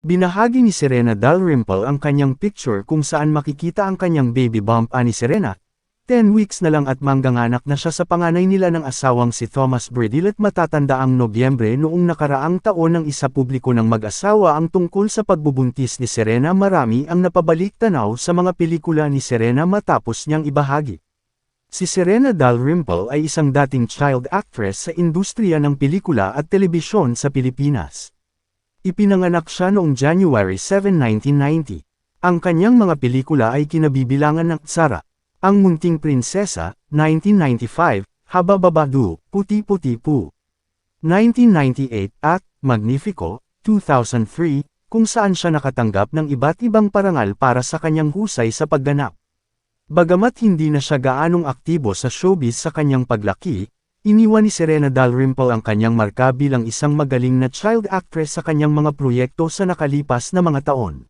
Binahagi ni Serena Dalrymple ang kanyang picture kung saan makikita ang kanyang baby bump ani Serena. 10 weeks na lang at mangganganak na siya sa panganay nila ng asawang si Thomas Bredil at matatanda ang Nobyembre noong nakaraang taon ng isa publiko ng mag-asawa ang tungkol sa pagbubuntis ni Serena marami ang napabalik tanaw sa mga pelikula ni Serena matapos niyang ibahagi. Si Serena Dalrymple ay isang dating child actress sa industriya ng pelikula at telebisyon sa Pilipinas. Ipinanganak siya noong January 7, 1990. Ang kanyang mga pelikula ay kinabibilangan ng Sara, Ang Munting Prinsesa, 1995, Habababadu, Puti-Puti Pu. 1998 at Magnifico, 2003, kung saan siya nakatanggap ng iba't ibang parangal para sa kanyang husay sa pagganap. Bagamat hindi na siya gaanong aktibo sa showbiz sa kanyang paglaki, iniwan ni Serena Dalrymple ang kanyang marka bilang isang magaling na child actress sa kanyang mga proyekto sa nakalipas na mga taon.